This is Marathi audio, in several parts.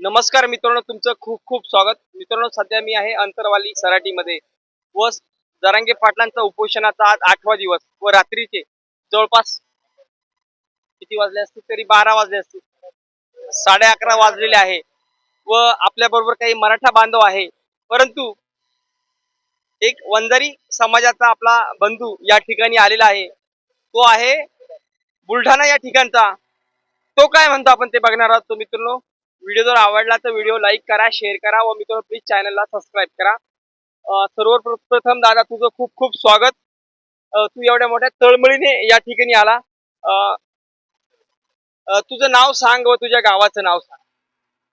नमस्कार मित्रांनो तुमचं खूप खूप स्वागत. मित्रांनो सध्या मी आहे अंतरवाली सराटीमध्ये व जरांगे पाटलांचा उपोषणाचा आज आठवा दिवस व रात्रीचे जवळपास किती वाजले असतील तरी बारा वाजले असतील. साडे अकरा वाजलेले आहे व आपल्या बरोबर काही मराठा बांधव आहे. परंतु एक वंजारी समाजाचा आपला बंधू या ठिकाणी आलेला आहे. तो आहे बुलढाणा या ठिकाणचा. तो काय म्हणतो आपण ते बघणार आहोत तो मित्रांनो? व्हिडिओ जर आवडला तर व्हिडिओ लाईक करा शेअर करा व मित्रांनो प्लीज चॅनलला सबस्क्राईब करा. सर्वप्रथम दादा तुझं खूप खूप स्वागत. तू एवढ्या मोठ्या तळमळीने या ठिकाणी आला. तुझं नाव सांग व तुझ्या गावाचं नाव सांग.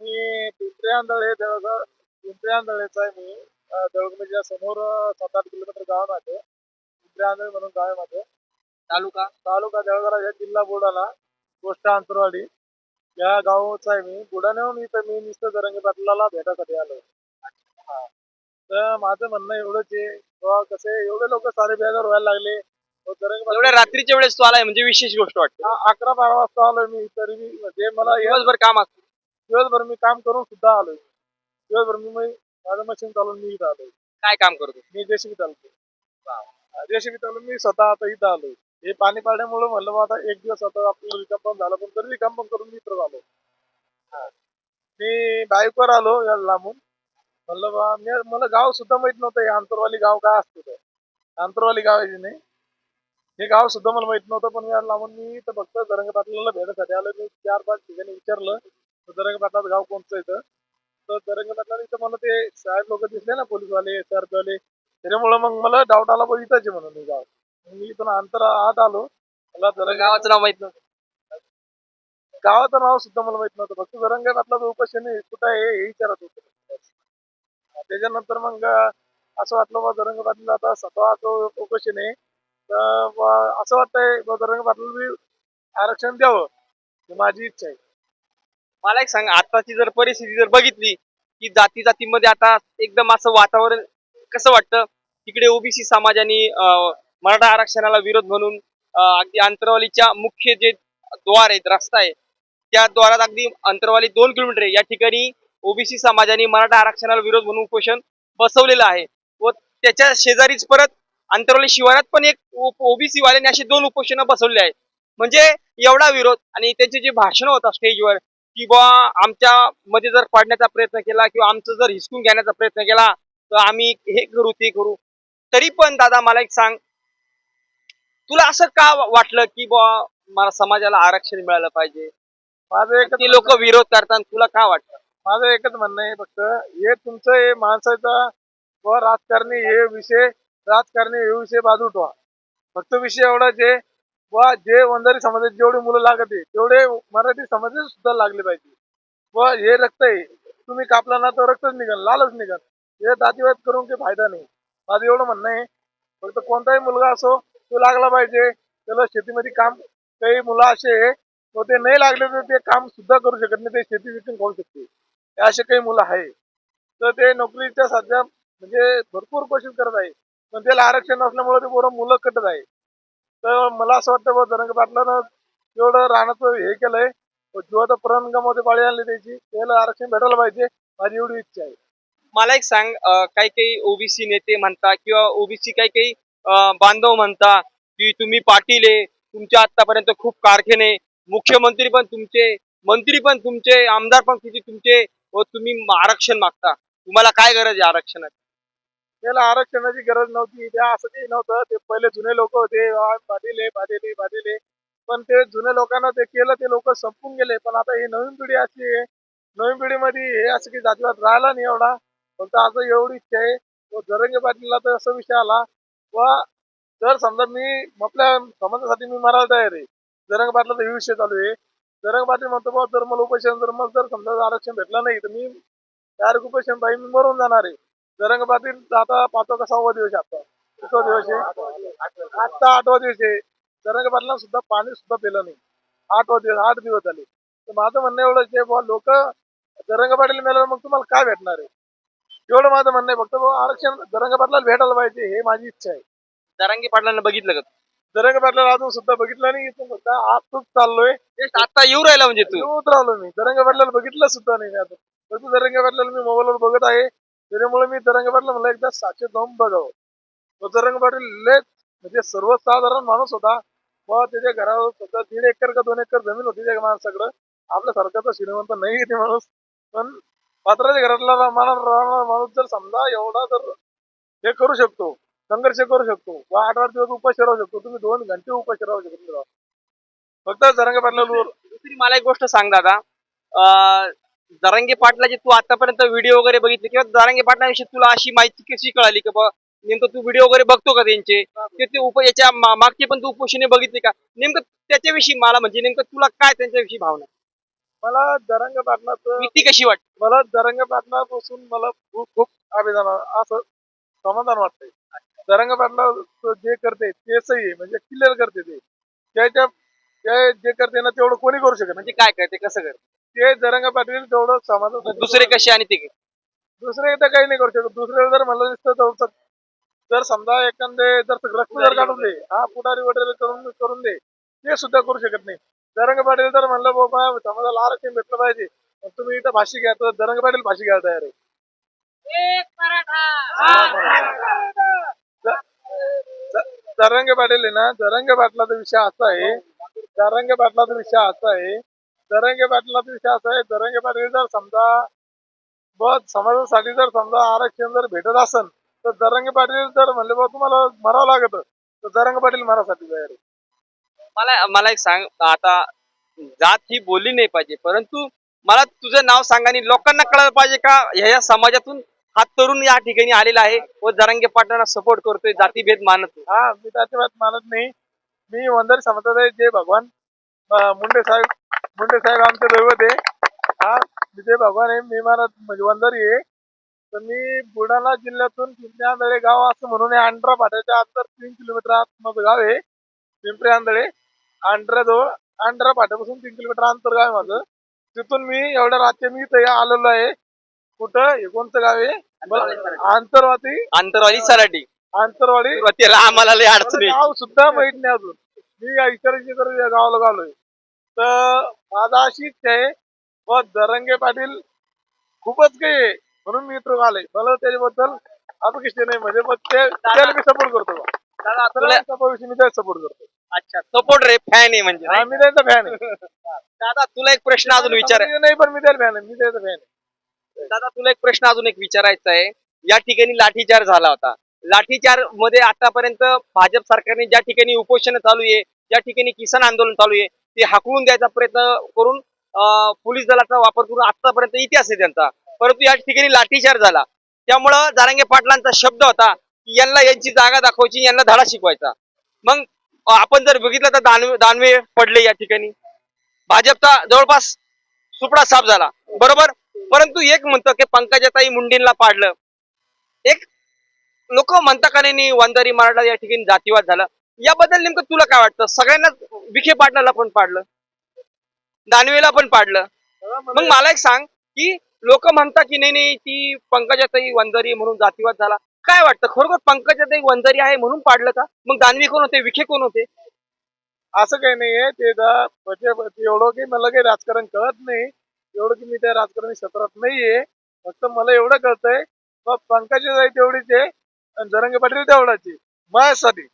मी देवघर पिंपरी आंधळेचा आहे मी. अं, देवगडच्या समोर सात आठ किलोमीटर गाव माझं पिंपरी आंधळे म्हणून गाव आहे माझं तालुका? तालुका देवघर जिल्हा बुलढाणा पोस्ट अंतरवाडी. या गावचा आहे मी. बुलढाण्याहून इथं मी नुसतं जरंगे पाटलाला भेटासाठी आलो. हा. तर माझं म्हणणं एवढंच आहे. किंवा कसे एवढे लोक सारे बेजार व्हायला लागले. जरंगे एवढ्या रात्रीच्या वेळेस तू आलाय म्हणजे विशेष गोष्ट वाटते. हा, अकरा बारा वाजता आलोय मी. तरी मी म्हणजे मला या- दिवसभर काम असतं. दिवसभर मी काम करून सुद्धा आलोय. दिवसभर मी मी- माझं मशीन चालवून मी इथं आलोय. काय काम करतो? मी जेसीबी चालतो जेसीबी चालून मी स्वतः आता इथं आलोय. हे पाणी पाडण्यामुळे म्हणलं बा आता एक दिवस आता आपलं रिकाम पण झालं पण तरी रिकाम पण करून मी इथं आलो हा. मी बाईकवर आलो या लांबून. म्हणलं बा मी मला गाव सुद्धा माहीत नव्हतं हे आंतरवाली गाव काय असतं ते. आंतरवाली गाव आहे की नाही? हे गाव सुद्धा मला माहीत नव्हतं पण या लांबून मी इथं फक्त दरंग पाटलाला भेटायसाठी आलो. मी चार पाच ठिकाणी विचारलं तर दरंग पाटलाचं गाव कोणतं इथं? तर दरंग पाटला इथं मला ते साहेब लोक दिसले ना पोलीसवाले वाले त्याच्यामुळे मग मला डाऊट आला बघ इथंच म्हणून हे गाव. मग मी इथून अंतर आत आलो. मला दरंग गावाचं नाव माहीत नव्हतं. गावाचं नाव सुद्धा मला माहीत नव्हतं. फक्त पाटलाचं उपोषण आहे कुठं आहे हे विचारत होतं. त्याच्यानंतर मग असं वाटलं बा पाटील आता तो उपोषण आहे तर असं वाटतंय बा पाटील बी आरक्षण द्यावं ही माझी इच्छा आहे. मला एक सांग आताची जर परिस्थिती जर बघितली की जाती जातीमध्ये आता एकदम असं वातावरण कसं वाटतं? तिकडे ओबीसी समाजाने मराठा आरक्षणाला विरोध म्हणून अगदी अंतरवालीच्या मुख्य जे द्वार आहेत रस्ता आहे त्या द्वारात अगदी अंतरवाली दोन किलोमीटर आहे. या ठिकाणी ओबीसी समाजाने मराठा आरक्षणाला विरोध म्हणून उपोषण बसवलेलं आहे. व त्याच्या शेजारीच परत अंतरवाली शिवारात पण एक ओबीसी वाल्यांनी अशी दोन उपोषणं बसवले आहेत. म्हणजे एवढा विरोध आणि त्यांचे जे भाषण होतं स्टेजवर की बुवा आमच्या मध्ये जर पाडण्याचा प्रयत्न केला किंवा आमचं जर हिसकून घेण्याचा प्रयत्न केला तर आम्ही हे करू ते करू. तरी पण दादा मला एक सांग तुला असं का वाटलं की मला समाजाला आरक्षण मिळालं पाहिजे? माझं एकच ते लोक विरोध करतात तुला का वाटतं माझं एकच म्हणणं आहे फक्त हे तुमचं हे माणसाचा व राजकारणी हे विषय राजकारणी हे विषय बाजू ठेवा. फक्त विषय एवढाच आहे व जे वंजारी समाजात जेवढे मुलं लागत आहे तेवढे मराठी समाजात सुद्धा लागले पाहिजे. व हे रक्त आहे. तुम्ही कापला ना तर रक्तच निघाल लालच निघाल हे दातीवाद करून काही फायदा नाही. माझं एवढं म्हणणं आहे. फक्त कोणताही मुलगा असो तो लागला पाहिजे. त्याला शेतीमध्ये काम काही मुलं असे व ते नाही लागले तर ते काम सुद्धा करू शकत नाही. ते शेती विकून खाऊ शकते. असे काही मुलं आहे. तर ते नोकरीच्या सध्या म्हणजे भरपूर कोशिश करत आहे. पण त्याला आरक्षण नसल्यामुळे ते बरोबर मुलं कटत आहे. तर मला असं वाटतं बघ धनंग पाटलानं एवढं राहण्याचं हे केलंय. जीवाचा प्रणगमामध्ये पाळी आणली त्याची त्याला आरक्षण भेटायला पाहिजे माझी एवढी इच्छा आहे. मला एक सांग काही काही ओबीसी नेते म्हणता किंवा ओबीसी काही काही बांधव म्हणता की तुम्ही पाटील आहे तुमच्या आतापर्यंत खूप कारखाने मुख्यमंत्री पण तुमचे मंत्री पण तुमचे आमदार पण किती तुमचे व तुम्ही आरक्षण मागता. तुम्हाला काय गरज आहे आरक्षणाची? त्याला आरक्षणाची गरज नव्हती. त्या असं काही नव्हतं. ते पहिले जुने लोक होते. बाधेले बाधेले आहे पण ते जुने लोकांना ते केलं ते लोक संपून गेले. पण आता ही नवीन पिढी अशी आहे. नवीन पिढीमध्ये हे असं काही जातीवाद राहिला नाही एवढा. फक्त आता एवढीच आहे. व जरंगे पाटीलला तर असा विषय आला. व जर समजा मी आपल्या समाजासाठी मी मरायला तयार आहे जरंग पाटलाचा हे विषय चालू आहे. जरंग पाटील म्हणतो बा जर मला उपोषण जर मग जर समजा आरक्षण भेटलं नाही तर मी डायरेक्ट उपोषण पाहिजे मी मरून जाणार आहे. जरंग पाटील आता पाचवा का सहावा दिवस आहे आता? कितवा दिवस आहे? आजचा आठवा दिवस आहे. जरंग पाटला सुद्धा पाणी सुद्धा दिलं नाही. आठवा दिवस आठ दिवस झाले. तर माझं म्हणणं एवढंच आहे बुवा लोक जरंग पाटील मेल्यावर मग तुम्हाला काय भेटणार आहे? एवढं माझं म्हणणं आहे. फक्त आरक्षण जरंग पाटलाला भेटायला पाहिजे हे माझी इच्छा आहे. दरांगी पाटलांना बघितलं का तू? जरंग पाटलाला अजून सुद्धा बघितलं नाही इथून सुद्धा आजच चाललोय. Just आता येऊ राहिला म्हणजे तू. येऊन राहिलो मी. जरंग पाटलाला बघितलं सुद्धा नाही मी आता. फक्त जरंग पाटलाला मी मोबाईलवर बघत आहे. त्याच्यामुळे मी जरंग पाटला मला एकदा साक्षात जाऊन बघावं. तो जरंग पाटील लयच म्हणजे सर्वसाधारण माणूस होता. व त्याच्या घरावर सुद्धा दीड एकर का दोन एकर जमीन होती त्या माणसाकडं. आपल्या सारखाचा श्रीमंत नाही ते माणूस. पण पात्राच्या घरातला माणूस राहणारा माणूस जर समजा एवढा जर हे करू शकतो संघर्ष करू शकतो व आठ आठ दिवस उपाशी राहू शकतो तुम्ही दोन घंटे उपाशी राहू शकतो फक्त जरंग पाटलावर दुसरी मला एक गोष्ट सांग दादा. अं, जरांगे पाटलाचे तू आतापर्यंत व्हिडिओ वगैरे बघितले किंवा जरांगे पाटलाविषयी तुला अशी माहिती कशी कळाली की बा नेमकं तू व्हिडिओ वगैरे बघतो का त्यांचे? ते ते उप याच्या मागची मागचे पण तू उपोषणे बघितले का? नेमकं त्याच्याविषयी मला म्हणजे नेमकं तुला काय त्यांच्याविषयी भावना मला जरंग पाटलाचं व्यक्ती कशी वाटते? मला जरंग पाटलापासून मला खूप खूप अभिमान असं समाधान वाटतंय. जरंग पाटला जे करते ते सही आहे म्हणजे क्लिअर करते ते. त्याच्या ते जे करते ना तेवढं कोणी करू शकत म्हणजे काय करते कसं करते? ते जरंग पाटील तेवढं समाधान दुसरे कसे आणि ते? दुसरे तर काही नाही करू शकत. दुसरे जर मला दिसतं तेवढं जर समजा एखादे जर रक्त जर काढून दे हा पुढारी वगैरे करून करून दे ते सुद्धा करू शकत नाही. जरंग पाटील जर म्हणलं बाबा समाजाला आरक्षण भेटलं पाहिजे तुम्ही इथं भाषी घ्या तर जरंग पाटील भाषी घ्यायला तयार जरंग पाटील आहे ना जरंग पाटलाचा विषय असा आहे जरंग पाटलाचा विषय असा आहे जरंग पाटलाचा विषय असा आहे जरंग पाटील जर समजा बस समाजासाठी जर समजा आरक्षण जर भेटत असेल तर जरंग पाटील जर म्हणले बा तुम्हाला मरावं लागत तर जरंग पाटील मरासाठी तयार आहे. मला मला एक सांग आता जात ही बोलली नाही पाहिजे परंतु मला तुझं नाव सांगा आणि लोकांना कळायला पाहिजे का ह्या या समाजातून हा तरुण या ठिकाणी आलेला आहे व जरांगे पाटलांना सपोर्ट करतोय जातीभेद मानत हा मी जातीभेद मानत नाही. मी वंदर समाजात आहे जे भगवान मुंडे साहेब मुंडे साहेब आमचे दैवत आहे. हा मी जे भगवान आहे मी मानत म्हणजे वंदरी आहे तर मी बुलढाणा जिल्ह्यातून पिंपरी आंधळे गाव असं म्हणून आहे आंध्रा फाट्याच्या अंतर तीन किलोमीटर आतमध्ये गाव आहे पिंपरी आंधळे. आंध्राजवळ आंध्रा फाट्यापासून तीन किलोमीटर अंतर गाव आहे माझं. तिथून मी एवढ्या रात्री मी इथं आलेलो आहे. कुठं? हे कोणतं गाव आहे. मला आंतरवादी आंतरवाली सराटी. आंतरवाडी आम्हाला लय अडचण. गाव सुद्धा माहीत नाही अजून. मी या इतरांची तर या गावाला गालोय तर माझा अशी इच्छा आहे. व दरंगे पाटील खूपच काही आहे. म्हणून मी इथं आलोय. मला त्याच्याबद्दल अपेक्षा नाही. म्हणजे मग ते मी सपोर्ट करतो त्याला मी त्याला सपोर्ट करतो. अच्छा सपोर्ट रे फॅन आहे म्हणजे हा मी त्याचा फॅन आहे. दादा तुला एक प्रश्न अजून विचार नाही पण मी त्याला फॅन आहे मी त्याचा फॅन आहे. दादा तुला एक प्रश्न अजून एक विचारायचा आहे. या ठिकाणी लाठीचार झाला होता. लाठीचारमध्ये आतापर्यंत भाजप सरकारने ज्या ठिकाणी उपोषण चालू आहे ज्या ठिकाणी किसान आंदोलन चालू आहे ते हाकलून द्यायचा प्रयत्न करून अं, पोलीस दलाचा वापर करून आतापर्यंत इतिहास आहे त्यांचा. परंतु या ठिकाणी लाठीचार झाला. त्यामुळं जारांगे पाटलांचा शब्द होता की यांना यांची जागा दाखवायची यांना धडा शिकवायचा. मग आपण जर बघितलं तर दानवे दानवे पडले या ठिकाणी. भाजपचा जवळपास सुपडा साफ झाला. बरोबर? परंतु एक म्हणतो की पंकजाताई मुंडेंना पाडलं. एक लोक म्हणता का नाही वंजारी मराठा या ठिकाणी जातीवाद झाला. याबद्दल नेमकं तुला काय वाटतं? सगळ्यांनाच विखे पाटणाला पण पाडलं. दानवेला पण पाडलं. मग मला एक सांग की लोक म्हणतात की नाही नाही ती पंकजाताई वंजारी म्हणून जातीवाद झाला. काय वाटतं? खरोखर पंकजाताई वंजारी आहे म्हणून पाडलं का? मग दानवे कोण होते? विखे कोण होते? असं काही नाहीये. ते दा- म्हणजे एवढं की मला काही राजकारण कळत नाही. एवढं की मी त्या राजकारणी क्षेत्रात नाहीये. फक्त मला एवढं कळतंय मग पंकजा जाई तेवढीच आहे आणि जरंगे पाटील तेवढाच आहे. माझ्यासाठी.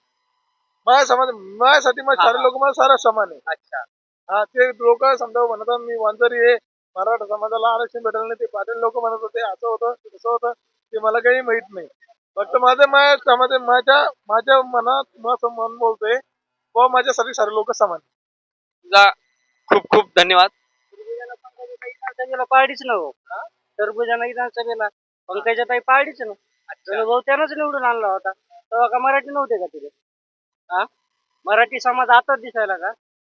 माझ्या समाज माझ्यासाठी मग सारे. लोक मला सारा समान आहे अच्छा. हा ते लोक समजा म्हणतात मी वांजरी आहे. मराठा समाजाला आरक्षण भेटलं नाही. ते पाटील लोक म्हणत होते असं होतं तसं होतं. ते मला काही माहीत नाही. फक्त माझं माझ्या समाज माझ्या माझ्या मनात माझं मन बोलतोय. व माझ्यासाठी सारे लोक समान. तुझा खूप खूप धन्यवाद. विधानसभेला पार्टीच ना हो? टरबुजाना विधानसभेला. पंकजा ताई पार्टीच ना भाऊ त्यानंच निवडून आणला होता. तेव्हा का मराठी नव्हते का तिथे हा? मराठी समाज आताच दिसायला का?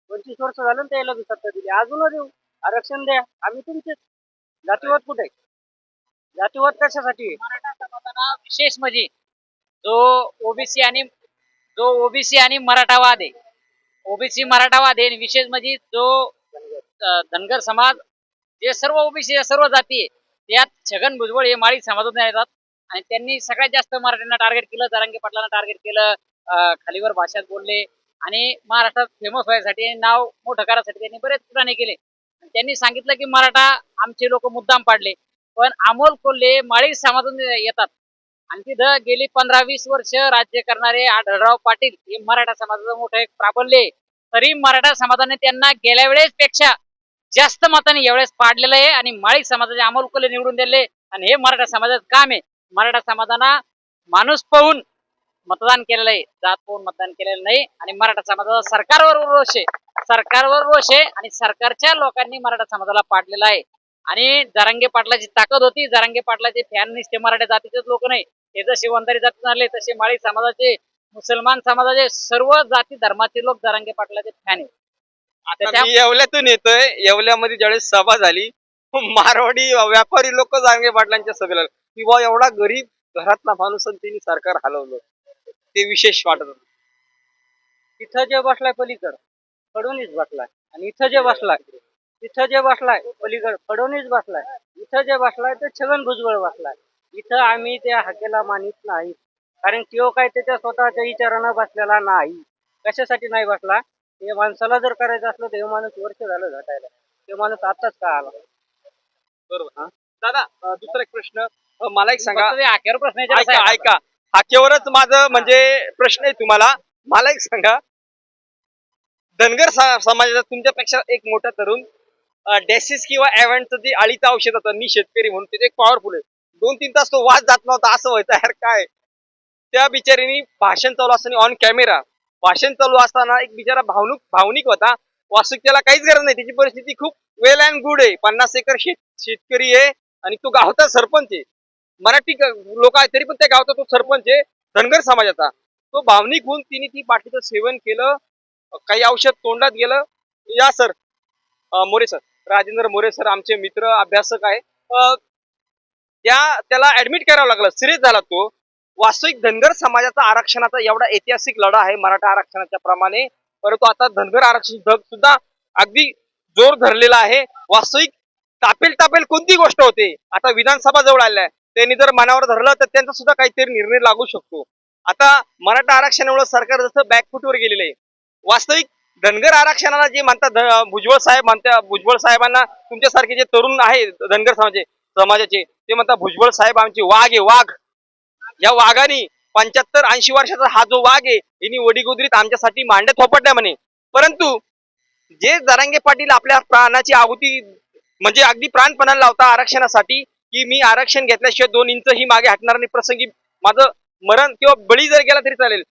पंचवीस वर्ष झालं ना त्याला सत्ता दिली. अजून देऊ आरक्षण द्या. आम्ही तुमचेच. जातीवाद कुठे? जातीवाद कशासाठी? आता विशेष म्हणजे जो ओबीसी आणि जो ओबीसी आणि मराठावाद आहे. ओबीसी मराठावाद आहे आणि विशेष म्हणजे जो धनगर समाज जे सर्व ओबीसी सर्व जाती आहे त्यात छगन भुजबळ हे माळी समाजातून येतात. आणि त्यांनी सगळ्यात जास्त मराठ्यांना टार्गेट केलं जरांगे पाटलांना टार्गेट केलं खालीवर भाषात बोलले. आणि महाराष्ट्रात फेमस व्हायसाठी आणि नाव मोठं करायसाठी त्यांनी बरेच पुराणे केले. त्यांनी सांगितलं की मराठा आमचे लोक मुद्दाम पाडले. पण अमोल कोल्हे माळी समाजातून येतात. आणि तिथं गेली पंधरा वीस वर्ष राज्य करणारे आढळराव पाटील हे मराठा समाजाचं मोठं एक प्राबल्य आहे. तरी मराठा समाजाने त्यांना गेल्या वेळेस पेक्षा जास्त मताने यावेळेस पाडलेलं आहे आणि माळी समाजाचे अमोल निवडून दिले आणि हे मराठा समाजाचं काम आहे. मराठा समाजाना माणूस पाहून मतदान केलेलं आहे. जात पाहून मतदान केलेलं नाही आणि मराठा समाजाचा सरकारवर रोष आहे. सरकारवर रोष आहे आणि सरकारच्या लोकांनी मराठा समाजाला पाडलेला आहे. आणि जरांगे पाटलाची ताकद होती. जरांगे पाटलाचे फॅन नुसते मराठा जातीचेच लोक नाही. हे जसे वंजारी जाती झाले तसे माळी समाजाचे मुसलमान समाजाचे सर्व जाती धर्माचे लोक जरांगे पाटलाचे फॅन आहे आता मी येवल्यातून येतोय. येवल्यामध्ये ज्यावेळेस सभा झाली मारवाडी व्यापारी लोक जांगे पाटलांच्या सभेला आले. की बा एवढा गरीब घरातला माणूस आणि त्यांनी सरकार हलवलं. ते विशेष वाटत होतं. इथं जे बसलाय पलीकड फडणवीस बसलाय. आणि इथं जे बसलाय इथं जे बसलाय पलीकड फडणवीस बसलाय. इथं जे बसलाय ते छगन भुजबळ बसलाय. इथं आम्ही त्या हाकेला मानित नाही. कारण तो काय त्याच्या स्वतःच्या विचारानं बसलेला नाही. कशासाठी नाही बसला? हे माणसाला जर करायचं असलं तर हे माणूस वर्ष झालं झटायला. ते माणूस आताच का आला? बरोबर दादा अं, दुसरा एक प्रश्न. अं, मला एक सांगा. फक्त ते हाक्यावर प्रश्न विचारायचा ऐका आहे. ऐका. हाकेवरच माझं म्हणजे प्रश्न आहे तुम्हाला. मला एक सांगा. धनगर सा- समाजाचा तुमच्यापेक्षा एक मोठा तरुण डेसिस किंवा एव्हन्टचं जे आळीचं औषध होतं मी शेतकरी म्हणून ते एक पॉवरफुल आहे. दोन तीन तास तो वाद जात नव्हता असं व्हायचं यार काय? त्या बिचारीनी भाषण चालू असताना ऑन कॅमेरा भाषण चालू असताना एक बिचारा भावनिक भावनिक होता. वास्तविक त्याला काहीच गरज नाही त्याची परिस्थिती खूप वेल अँड गुड आहे. पन्नास एकर शेत शेतकरी आहे आणि तो गावचा सरपंच आहे. मराठी लोक आहे तरी पण त्या गावचा तो सरपंच आहे धनगर समाजाचा. तो भावनिक होऊन तिने ती पाठीचं सेवन केलं काही औषध तोंडात गेलं. या sir More sir Rajendra More sir आमचे मित्र अभ्यासक आहे. त्या त्याला ऍडमिट करावं लागलं. सिरियस झाला तो. वास्तविक धनगर समाजाचा आरक्षणाचा एवढा ऐतिहासिक लढा आहे मराठा आरक्षणाच्या प्रमाणे. परंतु आता धनगर आरक्षण धग सुद्धा अगदी जोर धरलेला आहे. वास्तविक तापेल तापेल कोणती गोष्ट होते? आता विधानसभा जवळ आल्या. त्यांनी जर मनावर धरलं तर त्यांचा सुद्धा काहीतरी निर्णय लागू शकतो. आता मराठा आरक्षणामुळे सरकार जसं बॅकफुटवर गेलेलं आहे. वास्तविक धनगर आरक्षणाला जे म्हणतात भुजबळ साहेब म्हणतात भुजबळ साहेबांना तुमच्यासारखे जे तरुण आहे धनगर समाजाचे समाजाचे ते म्हणतात भुजबळ साहेब आमचे वाघ आहे वाघ. या वाघाने पंच्याहत्तर ऐंशी वर्षाचा हा जो वाघ आहे यांनी वडीगोदरीत आमच्यासाठी मांडे थोपटल्या म्हणे. परंतु जे जरांगे पाटील आपल्या प्राणाची आहुती म्हणजे अगदी प्राणपणाला लावता आरक्षणासाठी की मी आरक्षण घेतल्याशिवाय दोन इंच ही मागे हटणार नाही प्रसंगी माझं मरण किंवा बळी जर गेला तरी चालेल.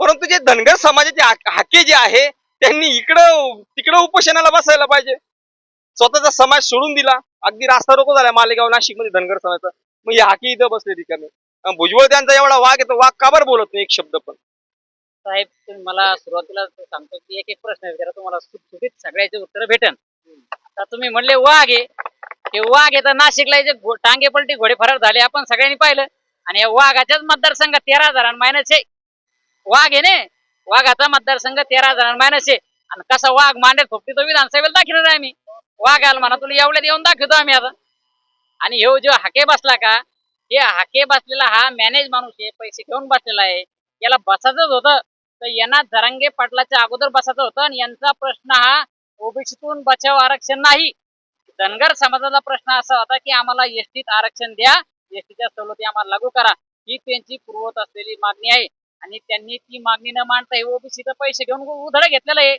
परंतु जे धनगर समाजाचे हाके जे आहे त्यांनी इकडं तिकडं उपोषणाला बसायला पाहिजे. स्वतःचा समाज सोडून दिला. अगदी रास्ता रोको झाला मालेगाव नाशिकमध्ये धनगर समाजाचा मग हे हाकी इथं बसले ठिकाणी भुजबळ त्यांचा एवढा वाघ येतो वाघ काबर बोलत नाही एक शब्द पण? साहेब तुम्ही मला सुरुवातीला सांगतो की एक एक प्रश्न विचारा तुम्हाला सुटसुटीत सगळ्याचे उत्तर भेटन. आता तुम्ही म्हणले वाघ आहे. हे वाघ आहे तर नाशिकला जे टांगे पलटी घोडे फरार झाले आपण सगळ्यांनी पाहिलं. आणि या वाघाच्याच मतदारसंघात तेरा हजार मायनस आहे वाघ आहे ने? वाघाचा मतदारसंघ तेरा हजार मायनस आहे आणि कसा वाघ मांडेल थोपटी तो विधानसभेला दाखवणार आहे आम्ही. वा आला म्हणा तुला एवढ्यात येऊन दाखवतो आम्ही आता. आणि हे जो हाके बसला का हे हाके बसलेला हा मॅनेज माणूस आहे पैसे घेऊन बसलेला आहे. याला बसायचंच होतं. तर यांना जरांगे पाटलाच्या अगोदर बसायचं होतं आणि यांचा प्रश्न हा ओबीसीतून बचाव आरक्षण नाही. धनगर समाजाचा प्रश्न असा होता की आम्हाला एसटीत आरक्षण द्या एसटीच्या सवलती आम्हाला लागू करा. ही त्यांची पूर्वत असलेली मागणी आहे. आणि त्यांनी ती मागणी न मांडता हे ओबीसीचं पैसे घेऊन उधळ घेतलेलं आहे.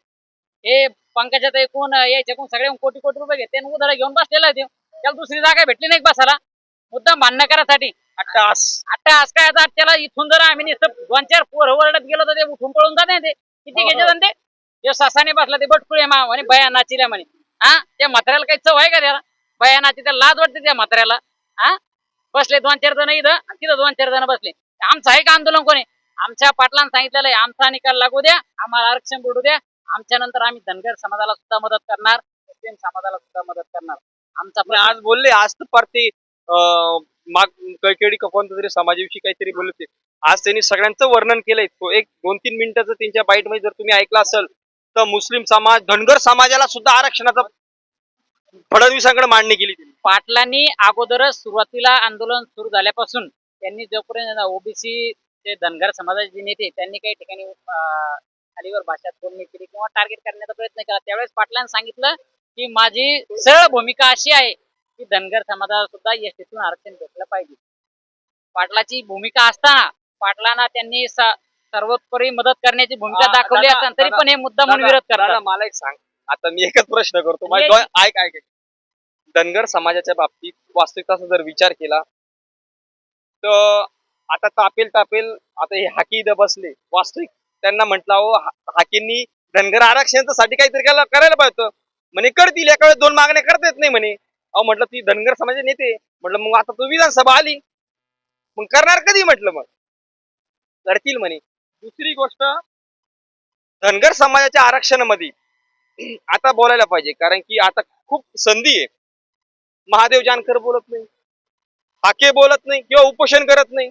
हे पंकजात ऐकून याच्याकून सगळे कोटी कोटी रुपये घेते उधळ घेऊन बसलेला आहे ते. त्याला दुसरी जागा भेटली नाही बसायला? मुद्दाम भांडणं करायसाठी. अट्टास आता आज काय आता? त्याला इथून जर आम्ही दोन चार पोर वरडत गेलो तर ते उठून पळून जाते ते. किती घ्यायचे ते? जे ससाने बसला ते बटकुळे मा म्हणे बया नाचिल्या म्हणे. हा? त्या म्हाताऱ्याला काही चव आहे का त्याला? बया नाची त्याला लाज वाटते त्या म्हाताऱ्याला. हा? बसले दोन चार जण इथं तिथं दोन चार जण बसले. आमचं आहे का आंदोलन कोणी? आमच्या पाटलांना सांगितलेलं आहे आमचा निकाल लागू द्या आम्हाला आरक्षण भेटू द्या. आमच्या नंतर आम्ही धनगर समाजाला सुद्धा मदत करणार मुस्लिम समाजाला सुद्धा मदत करणार. आमचा आज बोलले आज तर पार ते अं, माग कैकेडी का कोणत्या तरी समाजाविषयी काहीतरी बोलले ते आज त्यांनी सगळ्यांचं वर्णन केलंय. तो एक दोन तीन मिनिटाचं त्यांच्या बाईटमध्ये जर तुम्ही ऐकलं असेल तर मुस्लिम समाज धनगर समाजाला सुद्धा आरक्षणाचा फडणवीसांकडे मांडणी केली. पाटलांनी अगोदरच सुरुवातीला आंदोलन सुरू झाल्यापासून त्यांनी जोपर्यंत ओबीसी ते धनगर समाजाचे नेते त्यांनी काही ठिकाणी खालीवर भाषात बोलणी केली किंवा टार्गेट करण्याचा प्रयत्न केला. त्यावेळेस पाटलांनी सांगितलं की माझी सरळ भूमिका अशी आहे की धनगर समाजाला सुद्धा एसटीतून आरक्षण भेटलं पाहिजे. पाटलाची भूमिका असताना पाटलांना त्यांनी स- सर्वोपरी मदत करण्याची भूमिका दाखवली असताना तरी पण हे मुद्दा म्हणून विरोध करतात. दादा, मला एक सांग. आता मी एकच प्रश्न करतो. ऐक ऐक ऐक. धनगर समाजाच्या बाबतीत वास्तविकताचा जर विचार केला तर आता तापेल तापेल आता हे हाकी इथं बसले. वास्तविक त्यांना म्हटलं अहो हाकींनी धनगर आरक्षणासाठी काहीतरी केला करायला पाहिजे म्हणे करतील एका वेळेस दोन मागण्या करता येत नाही म्हणे. अहो म्हटलं ती धनगर समाजाचे नेते. म्हटलं मग आता तू विधानसभा आली. मग करणार कधी? म्हटलं मग. करतील म्हणे. दुसरी गोष्ट धनगर समाजाच्या आरक्षणामध्ये आता बोलायला पाहिजे कारण की आता खूप संधी आहे. महादेव जानकर बोलत नाही. हाके बोलत नाही किंवा उपोषण करत नाही.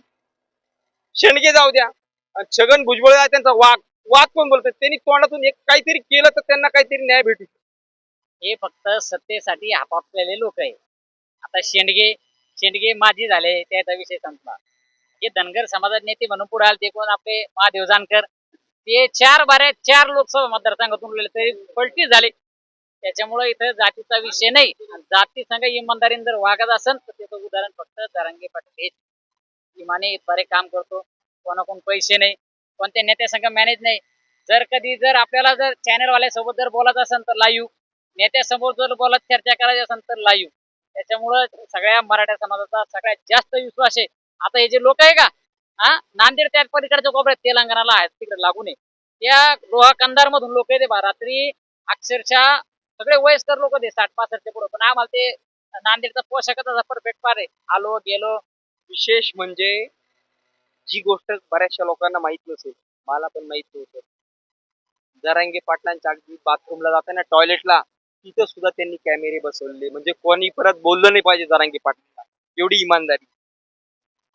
शेंडगे जाऊ द्या. छगन भुजबळ आहे त्यांचा वाघ. वाघ पण बोलतात त्यांनी तोंडातून एक काहीतरी केलं तर त्यांना काहीतरी न्याय भेटू हे फक्त सत्तेसाठी आपापलेले लोक आहे आता शेंडगे शेंडगे माजी झाले त्याचा विषय संपला. हे धनगर समाजात नेते म्हणून पुढे आले ते कोण? आपले महादेव जानकर. ते चार बाऱ्या चार लोकसभा मतदारसंघातून उरलेले तरी पलटी झाले. त्याच्यामुळे इथं जातीचा विषय नाही. जाती संघ इमानदारीने जर वागत असेल तर त्याचं उदाहरण फक्त दरंगे पाटील. हेच इमाने इतबारे काम करतो. कोणाकडून पैसे नाही कोणत्या नेत्यासंघ मॅनेज नाही. जर कधी जर आपल्याला जर चॅनलवाल्यासोबत जर बोलायचं असेल तर लाईव्ह नेत्यासमोर जर बोलत चर्चा करायची असेल तर लाईव्ह त्याच्यामुळं सगळ्या मराठा समाजाचा सगळ्यात जास्त विश्वास आहे. आता हे जे लोक आहे का हा? नांदेड त्या पलीकडच्या कोपऱ्यात तेलंगणाला आहेत तिकडे लागून नये. त्या रोहा कंदार मधून लोक येते बा रात्री अक्षरशः सगळे वयस्कर लोक ते साठ पासष्टच्या पुढे. पण आम्हाला ते नांदेडचा पोशाखच परफेक्ट पार आहे आलो गेलो. विशेष म्हणजे जी गोष्ट बऱ्याचशा लोकांना माहीत नसेल मला पण माहीत नव्हतं. जरांगे पाटलांच्या अगदी बाथरूमला जाताना टॉयलेटला तिथं सुद्धा त्यांनी कॅमेरे बसवले. म्हणजे कोणी परत बोललं नाही पाहिजे जरांगे पाटलांना. एवढी इमानदारी.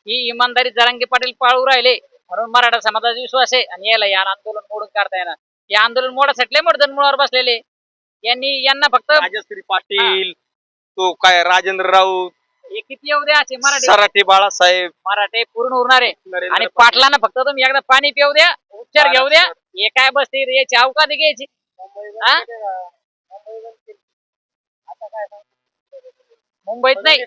ही इमानदारी जरांगे पाटील पाळू राहिले. म्हणून मराठा समाजाचा विश्वास आहे आणि याला या आंदोलन मोडून काढता येणार. हे आंदोलन मोडासाठी लय मोठं मुळावर बसलेले. यांनी यांना फक्त राजश्री पाटील तो काय राजेंद्र राऊत हे किती येऊ द्या असे मराठी. सराठे बाळासाहेब. मराठे पूर्ण उरणार. आहे नरेंद्र आणि पाटील, पाटलांना फक्त तुम्ही एकदा पाणी पिऊ द्या उपचार घेऊ द्या. हे काय बसते याची अवकाश घ्यायची. हा? मुंबईत नाही.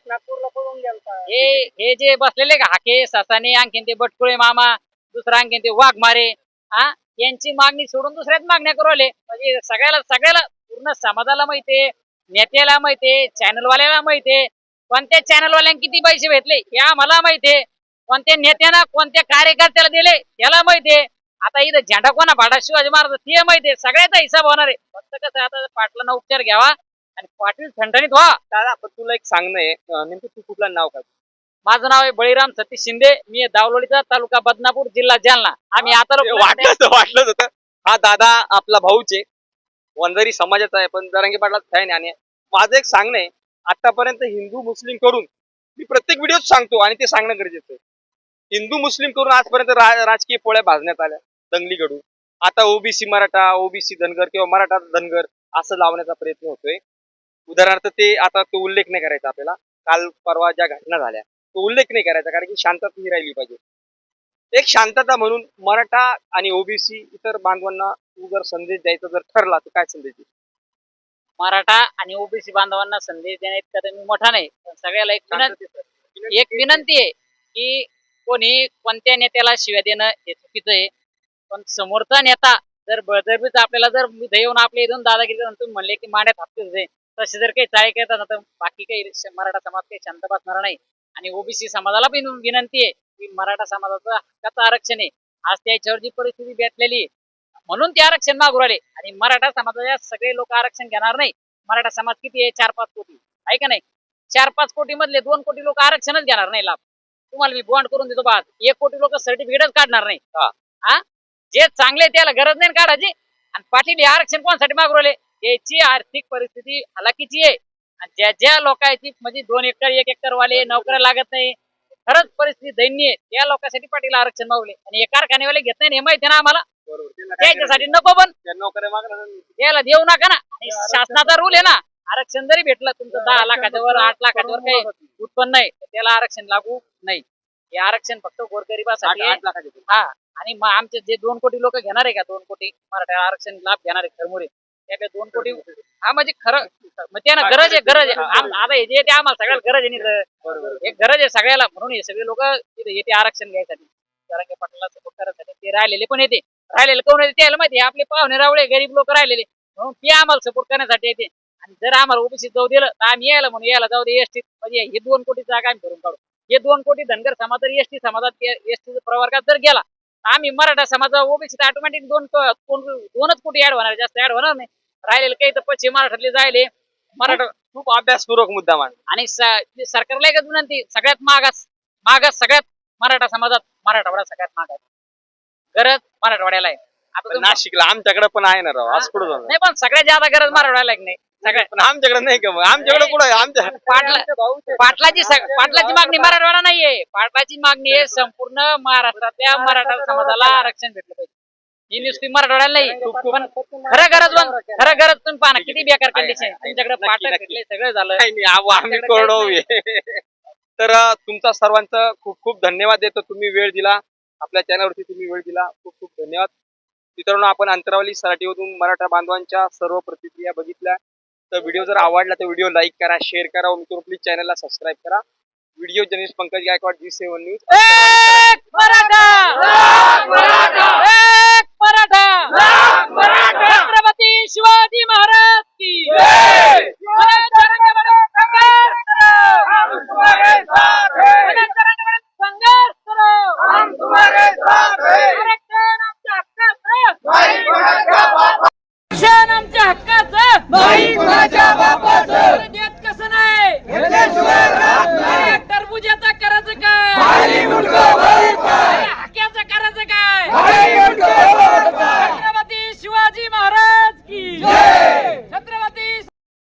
हे हे जे बसलेले का हाके सासाने आणखीन ते बटकुळे मामा दुसरा आणखीन ते वाघमारे हा? यांची मागणी सोडून दुसऱ्याच मागण्या करू आले म्हणजे सगळ्याला सगळ्याला पूर्ण समाजाला माहितीये नेत्याला माहितीये चॅनलवाल्याला माहितीये कोणत्या चॅनलवाल्यांना किती पैसे भेटले हे आम्हाला माहितीये कोणत्या नेत्यांना कोणत्या कार्यकर्त्याला दिले त्याला माहितीये आता इथं झेंडा कोणा भाडा शिवाजी महाराज ते माहितीये सगळ्याचा हिसाब होणार आहे. फक्त कसं आता पाटलांना उपचार घ्यावा आणि पाटील थंडणीत व्हा. दादा पण तुला एक सांगणं आहे. अं, नेमकं तू कुठलं नाव काय? माझं नाव आहे बळीराम सतीश शिंदे. मी आहे दावलोलीचा तालुका बदनापूर जिल्हा जालना. आम्ही आता वाटलंच वाटलंच होतं. हा दादा आपला भाऊच आहे. वंजारी समाजाचा आहे पण जरांगी पाटला फॅन आणि माझं एक सांगणं आहे. आतापर्यंत हिंदू मुस्लिम करून मी प्रत्येक व्हिडिओत सांगतो आणि ते सांगणं गरजेचं आहे. हिंदू मुस्लिम करून आजपर्यंत रा- राजकीय पोळ्या भाजण्यात आल्या. दंगली घडून आता ओबीसी मराठा ओबीसी धनगर किंवा मराठा धनगर असं लावण्याचा प्रयत्न होतोय. उदाहरणार्थ ते आता तो उल्लेख नाही करायचा आपल्याला. काल परवा ज्या घटना झाल्या तो उल्लेख नाही करायचा कारण की शांतता ही राहिली पाहिजे. एक शांतता म्हणून मराठा आणि ओबीसी इतर बांधवांना तू जर संदेश द्यायचा जर ठरला तर काय संदेश देईल मराठा आणि ओबीसी बांधवांना संदेश देण्यात इतका तर मी मोठा नाही पण सगळ्याला एक विनंती एक विनंती आहे की कोणी कोणत्या नेत्याला शिव्या देणं हे चुकीचं आहे पण समोरचा नेता जर बळजबरीच आपल्याला जर येऊन आपल्या इथून दादागिरी तुम्ही म्हणले की मांड्यात हप्ते होते तसे जर काही चाळे करतात ना तर बाकी काही मराठा समाज काही शांत बसणार नाही. आणि ओबीसी समाजाला पण विनंती आहे की मराठा समाजाचं हक्काचं आरक्षण आहे. आज त्याच्यावर जी परिस्थिती भेटलेली आहे म्हणून ते आरक्षण मागू राहिले. आणि मराठा समाजाच्या सगळे लोक आरक्षण घेणार नाही. मराठा समाज किती आहे? चार पाच कोटी. आहे का नाही? चार पाच कोटी मधले दोन कोटी लोक आरक्षणच घेणार नाही लाभ. तुम्हाला मी बॉन्ड करून देतो बा. एक कोटी लोक सर्टिफिकेटच काढणार नाही. हा. जे चांगले त्याला गरज नाही काढायची. आणि पाटील हे आरक्षण कोणासाठी मागू राहिले? त्याची आर्थिक परिस्थिती हलाकीची आहे. आणि ज्या ज्या लोकांची म्हणजे दोन एकर एक एकर वाले नोकऱ्या लागत नाही. खरंच परिस्थिती दैन्य आहे. त्या लोकांसाठी पाटील आरक्षण मागवले आणि हे कारखानेवाले घेत नाही हे माहिती ना आम्हाला? त्याच्यासाठी नको पण. याला देऊ नका ना. शासनाचा रूल आहे ना. आरक्षण जरी भेटलं तुमचं दहा लाखाच्या वर आठ लाखाच्या वर काही उत्पन्न नाही. त्याला आरक्षण लागू नाही. हे आरक्षण फक्त गोरगरिबासाठी आहे. आठ लाखाचे हा. आणि मग आमचे जे दोन कोटी लोक घेणार आहे का? दोन कोटी मराठा आरक्षण लाभ घेणार आहे खरमुरे. त्याच्या दोन कोटी हा म्हणजे खरं मग ते ना गरज आहे गरज आहे. आम- आता हे जे ते आम्हाला सगळ्याला गरज आहे. एक गरज आहे सगळ्याला. म्हणून हे सगळे लोक येते आरक्षण घ्यायसाठी. पाटलाला सपोर्ट करायसाठी. ते राहिलेले पण येते. राहिलेले कोण त्याला माहिती आहे, आपले पाहुणे रावळे गरीब लोक राहिलेले म्हणून ते आम्हाला सपोर्ट करण्यासाठी येते. आणि जर आम्हाला ओबीसी जाऊ दिलं तर आम्ही यायला म्हणून यायला जाऊ दे एसटी. म्हणजे हे दोन कोटी जागा आम्ही भरून काढू. हे दोन कोटी धनगर समाज जर एसटी समाजात एसटी प्रवर्गात जर गेला तर आम्ही मराठा समाजा ओबीसी तर ऑटोमॅटिक दोन दोनच कोटी ऍड होणार जास्त ऍड होणार नाही. राहिलेले काही तर पश्चिम महाराष्ट्रातले जायले. मराठा खूप अभ्यासपूर्वक मुद्दा मान आणि सरकारला एकच विनंती सगळ्यात मागास मागास सगळ्यात मराठा समाजात मराठवाडा सगळ्यात मागास. गरज मराठवाड्याला आहे. आता पण तुम्ही- नाशिकला आमच्याकडे पण आहे ना राव कुठं नाही पण सगळ्यात जादा गरज मराठवाड्याला आहे की नाही? सगळ्यात पण आमच्याकडे नाही का मग? आमच्याकडे कुठं आहे? आमच्या पाटला पाटलाची सग- पाटलाची मागणी मराठवाडा नाहीये. पाटलाची मागणी आहे संपूर्ण महाराष्ट्रातल्या मराठा समाजाला आरक्षण भेटलं पाहिजे. ही नुसती मराठवाड्याला नाही पण खरं गरज खरं गरज तुम्ही पाहा ना किती बेकार कंडिशन आहे, तुमच्याकडे नक्की, पाट नक्की. भेटले सगळं झालं. नाही आव- आम्ही कोरडो आहे. तर अं, तुमचा सर्वांचा खूप खूप धन्यवाद देतो. तुम्ही वेळ दिला. आपल्या चॅनलवरती तुम्ही वेळ दिला. खूप खूप धन्यवाद. मित्रांनो आपण अंतरावली सराटीमधून मराठा बांधवांच्या सर्व प्रतिक्रिया बघितल्या. तर व्हिडिओ जर आवडला तर व्हिडिओ लाईक करा शेअर करा व मित्र प्लीज चॅनलला सबस्क्राईब करा. Video journalist Pankaj Gaikwad ji seven news.